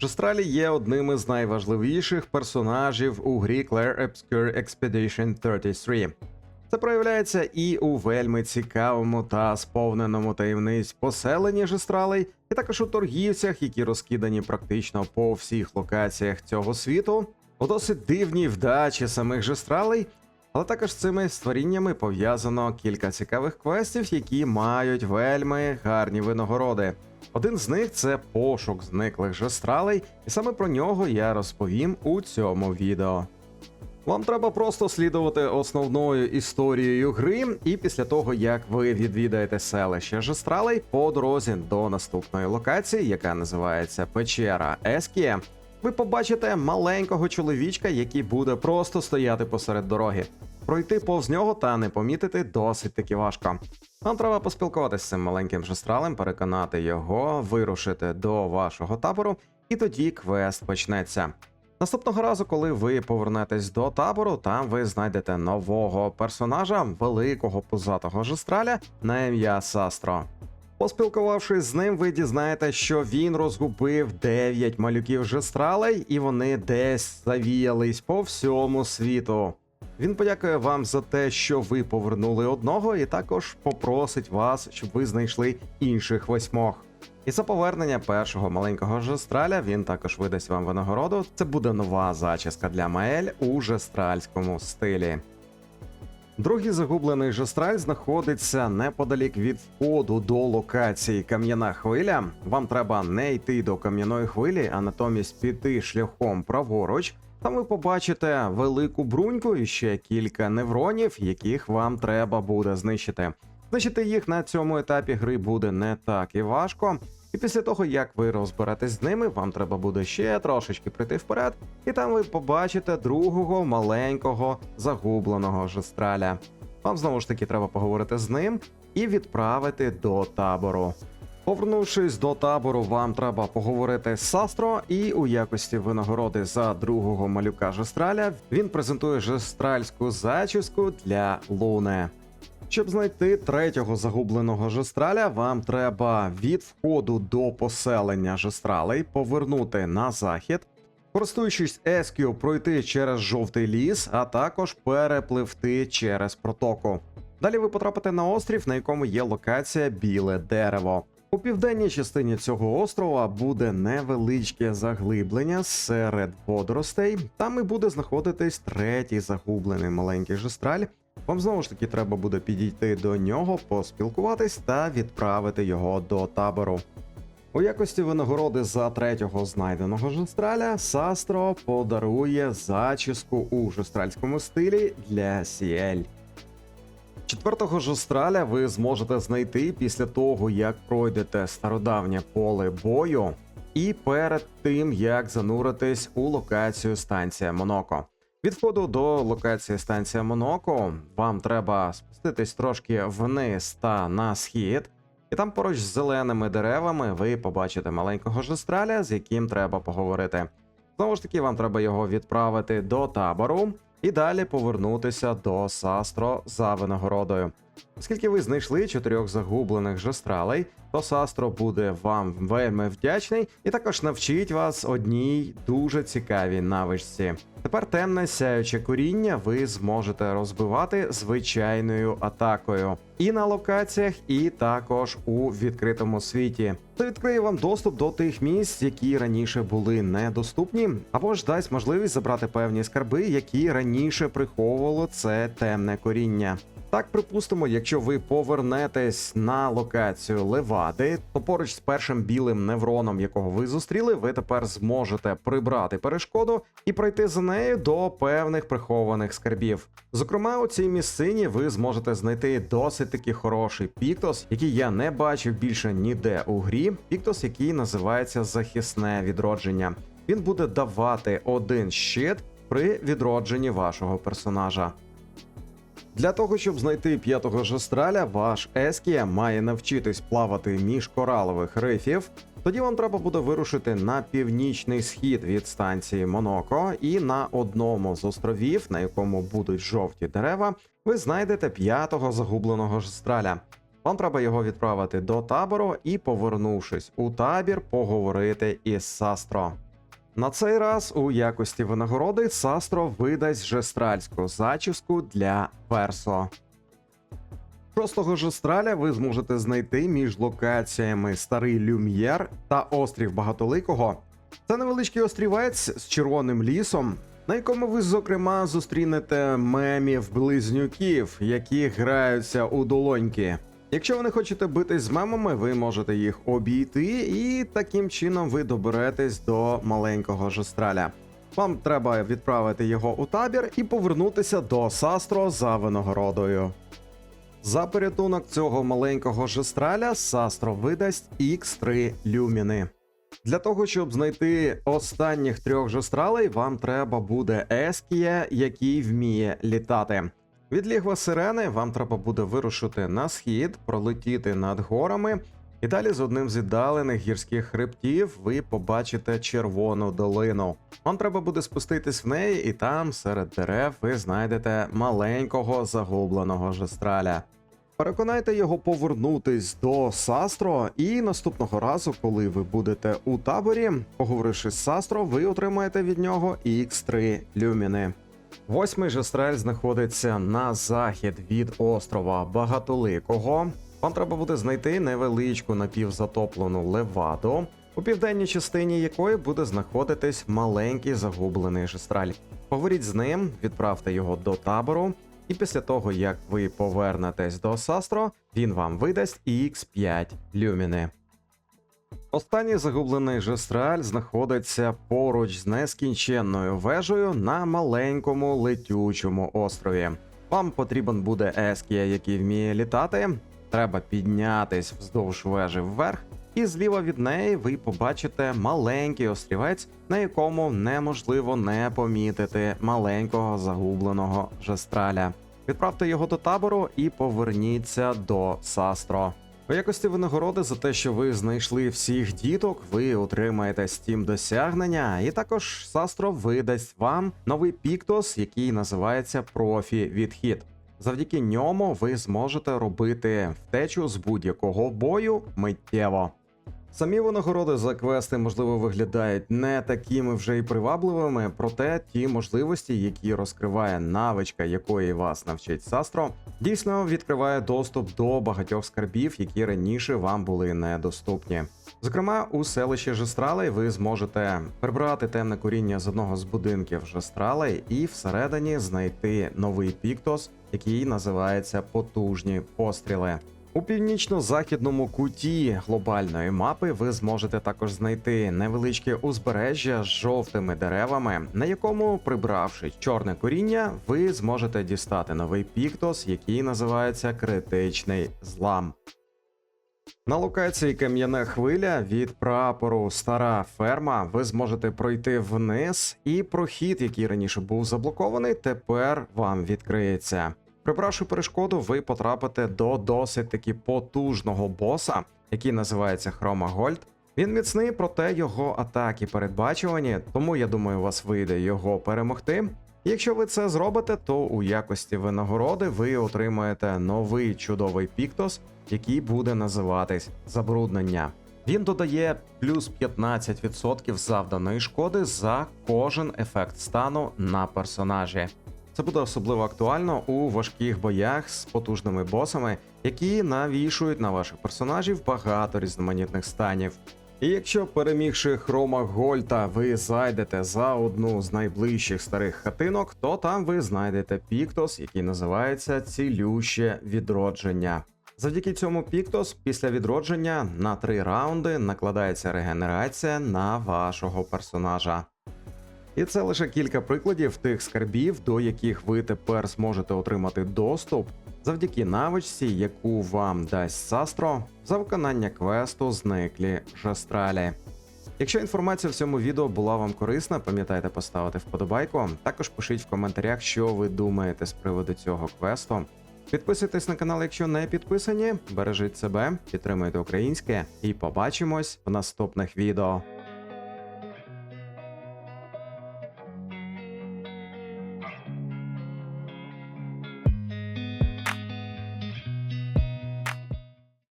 Жестралі є одним із найважливіших персонажів у грі Clair Obscure Expedition 33. Це проявляється і у вельми цікавому та сповненому таємниць поселенні жестралей, і також у торгівцях, які розкидані практично по всіх локаціях цього світу, у досить дивній вдачі самих жестралей, але також з цими створіннями пов'язано кілька цікавих квестів, які мають вельми гарні винагороди. Один з них це пошук зниклих жестралей, і саме про нього я розповім у цьому відео. Вам треба просто слідувати основною історією гри, і після того, як ви відвідаєте селище Жестралей по дорозі до наступної локації, яка називається Печера Ескія, ви побачите маленького чоловічка, який буде просто стояти посеред дороги. Пройти повз нього та не помітити досить таки важко. Вам треба поспілкуватися з цим маленьким жестралем, переконати його, вирушити до вашого табору, і тоді квест почнеться. Наступного разу, коли ви повернетесь до табору, там ви знайдете нового персонажа, великого пузатого жестраля на ім'я Састро. Поспілкувавшись з ним, ви дізнаєте, що він розгубив 9 малюків жестралей, і вони десь завіялись по всьому світу. Він подякує вам за те, що ви повернули одного, і також попросить вас, щоб ви знайшли інших восьмох. І за повернення першого маленького жестраля він також видасть вам винагороду. Це буде нова зачіска для Маель у жестральському стилі. Другий загублений жестраль знаходиться неподалік від входу до локації Кам'яна хвиля. Вам треба не йти до кам'яної хвилі, а натомість піти шляхом праворуч. Там ви побачите велику бруньку і ще кілька невронів, яких вам треба буде знищити. Знищити їх на цьому етапі гри буде не так і важко. І після того, як ви розберетесь з ними, вам треба буде ще трошечки прийти вперед, і там ви побачите другого маленького загубленого жестраля. Вам знову ж таки треба поговорити з ним і відправити до табору. Повернувшись до табору, вам треба поговорити з Састро, і у якості винагороди за другого малюка жестраля він презентує жестральську зачіску для Луни. Щоб знайти третього загубленого жестраля, вам треба від входу до поселення жестралей повернути на захід, користуючись Ескіо, пройти через жовтий ліс, а також перепливти через протоку. Далі ви потрапите на острів, на якому є локація Біле дерево. У південній частині цього острова буде невеличке заглиблення серед водоростей. Там і буде знаходитись третій загублений маленький жестраль. Вам знову ж таки треба буде підійти до нього, поспілкуватись та відправити його до табору. У якості винагороди за третього знайденого жестраля Састро подарує зачіску у жестральському стилі для Сіель. Четвертого жестраля ви зможете знайти після того, як пройдете стародавнє поле бою, і перед тим як зануритись у локацію станція Моноко. Від входу до локації станція Моноко вам треба спуститись трошки вниз та на схід, і там поруч з зеленими деревами ви побачите маленького жестраля, з яким треба поговорити. Знову ж таки, вам треба його відправити до табору і далі повернутися до Састро за винагородою. Оскільки ви знайшли чотирьох загублених жестралей, то Састро буде вам вельми вдячний і також навчить вас одній дуже цікавій навичці. Тепер темне сяюче коріння ви зможете розбивати звичайною атакою і на локаціях, і також у відкритому світі. Це відкриє вам доступ до тих місць, які раніше були недоступні, або ж дасть можливість забрати певні скарби, які раніше приховувало це темне коріння. Так, припустимо, якщо ви повернетесь на локацію Левади, то поруч з першим білим невроном, якого ви зустріли, ви тепер зможете прибрати перешкоду і пройти за нею до певних прихованих скарбів. Зокрема, у цій місцині ви зможете знайти досить таки хороший піктос, який я не бачив більше ніде у грі. Піктос, який називається захисне відродження. Він буде давати один щит при відродженні вашого персонажа. Для того, щоб знайти п'ятого жестраля, ваш Ескія має навчитись плавати між коралових рифів. Тоді вам треба буде вирушити на північний схід від станції Моноко, і на одному з островів, на якому будуть жовті дерева, ви знайдете п'ятого загубленого жестраля. Вам треба його відправити до табору і, повернувшись у табір, поговорити із Састро. На цей раз у якості винагороди Састро видасть жестральську зачіску для Персо. Шостого жестраля ви зможете знайти між локаціями Старий Люм'єр та Острів Багатоликого. Це невеличкий острівець з червоним лісом, на якому ви, зокрема, зустрінете мемів близнюків, які граються у долоньки. Якщо ви не хочете битись з мемами, ви можете їх обійти, і таким чином ви доберетесь до маленького жестраля. Вам треба відправити його у табір і повернутися до Састро за винагородою. За порятунок цього маленького жестраля Састро видасть X3 люміни. Для того, щоб знайти останніх трьох жестралей, вам треба буде Ескія, який вміє літати. Від лігва сирени вам треба буде вирушити на схід, пролетіти над горами, і далі з одним з віддалених гірських хребтів ви побачите червону долину. Вам треба буде спуститись в неї, і там, серед дерев, ви знайдете маленького загубленого жестраля. Переконайте його повернутись до Састро, і наступного разу, коли ви будете у таборі, поговоривши з Састро, ви отримаєте від нього X3 люміни. Восьмий жестраль знаходиться на захід від острова Багатоликого. Вам треба буде знайти невеличку напівзатоплену леваду, у південній частині якої буде знаходитись маленький загублений жестраль. Поговоріть з ним, відправте його до табору, і після того, як ви повернетесь до Састро, він вам видасть X5 люміни. Останній загублений жестраль знаходиться поруч з нескінченною вежею на маленькому летючому острові. Вам потрібен буде Ескія, який вміє літати. Треба піднятись вздовж вежі вверх, і зліва від неї ви побачите маленький острівець, на якому неможливо не помітити маленького загубленого жестраля. Відправте його до табору і поверніться до Састро. У якості винагороди за те, що ви знайшли всіх діток, ви отримаєте Steam досягнення, і також Састро видасть вам новий піктос, який називається Профі Відхід. Завдяки ньому ви зможете робити втечу з будь-якого бою миттєво. Самі винагороди за квести, можливо, виглядають не такими вже й привабливими, проте ті можливості, які розкриває навичка, якої вас навчить Састро, дійсно відкриває доступ до багатьох скарбів, які раніше вам були недоступні. Зокрема, у селищі Жестралей ви зможете прибрати темне коріння з одного з будинків Жестралей і всередині знайти новий піктос, який називається Потужні постріли. У північно-західному куті глобальної мапи ви зможете також знайти невеличке узбережжя з жовтими деревами, на якому, прибравши чорне коріння, ви зможете дістати новий піктос, який називається критичний злам. На локації Кам'яна хвиля від прапору Стара ферма ви зможете пройти вниз, і прохід, який раніше був заблокований, тепер вам відкриється. Прибравши перешкоду, ви потрапите до досить таки потужного боса, який називається Хрома Гольд. Він міцний, проте його атаки передбачувані, тому я думаю, у вас вийде його перемогти. Якщо ви це зробите, то у якості винагороди ви отримаєте новий чудовий піктос, який буде називатись Забруднення. Він додає плюс 15% завданої шкоди за кожен ефект стану на персонажі. Це буде особливо актуально у важких боях з потужними босами, які навішують на ваших персонажів багато різноманітних станів. І якщо перемігши Хрома Гольта, ви зайдете за одну з найближчих старих хатинок, то там ви знайдете Піктос, який називається Цілюще відродження. Завдяки цьому Піктос після відродження на три раунди накладається регенерація на вашого персонажа. І це лише кілька прикладів тих скарбів, до яких ви тепер зможете отримати доступ завдяки навичці, яку вам дасть Састро за виконання квесту зниклі жестралі. Якщо інформація в цьому відео була вам корисна, пам'ятайте поставити вподобайку. Також пишіть в коментарях, що ви думаєте з приводу цього квесту. Підписуйтесь на канал, якщо не підписані. Бережіть себе, підтримуйте українське і побачимось в наступних відео.